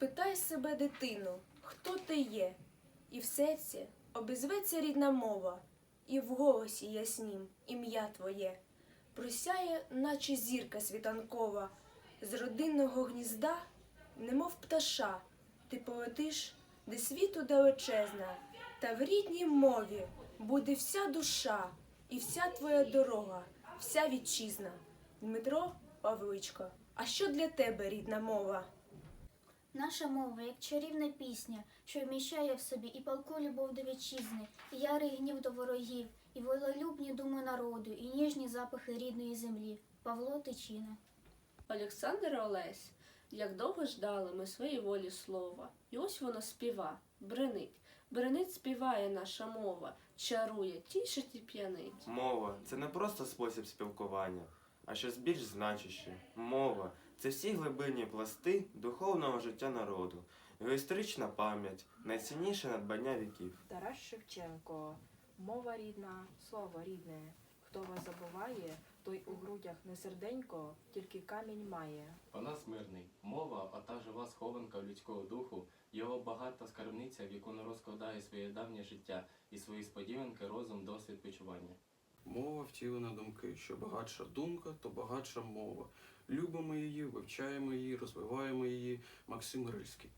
Спитай себе, дитину, хто ти є, і в серці обізветься рідна мова, і в голосі яснім ім'я твоє, просяє, наче зірка світанкова, з родинного гнізда, немов пташа, ти полетиш, де світу далечезна, та в рідній мові буде вся душа, і вся твоя дорога, вся вітчизна. Дмитро Павличко, а що для тебе рідна мова? Наша мова, як чарівна пісня, що вміщає в собі і палку любов до вітчизни, і ярий гнів до ворогів, і волелюбні думи народу, і ніжні запахи рідної землі. Павло Тичина. Олександр Олесь, як довго ждали ми своєї волі слова, і ось воно співа, бренить. Бренить співає наша мова, чарує, тішить і п'янить. Мова це не просто спосіб спілкування, а щось більш значуще. Мова це всі глибинні пласти духовного життя народу, його історична пам'ять, найцінніше надбання віків. Тарас Шевченко, мова рідна, слово рідне. Хто вас забуває, той у грудях не серденько, тільки камінь має. Панас мирний, мова, а та жива схованка людського духу, його багата скарбниця, в яку не розкладає своє давнє життя і свої сподіванки, розум, досвід почування. Мова втілена думки. Що багатша думка, то багатша мова. Любимо її, вивчаємо її, розвиваємо її. Максим Грильський.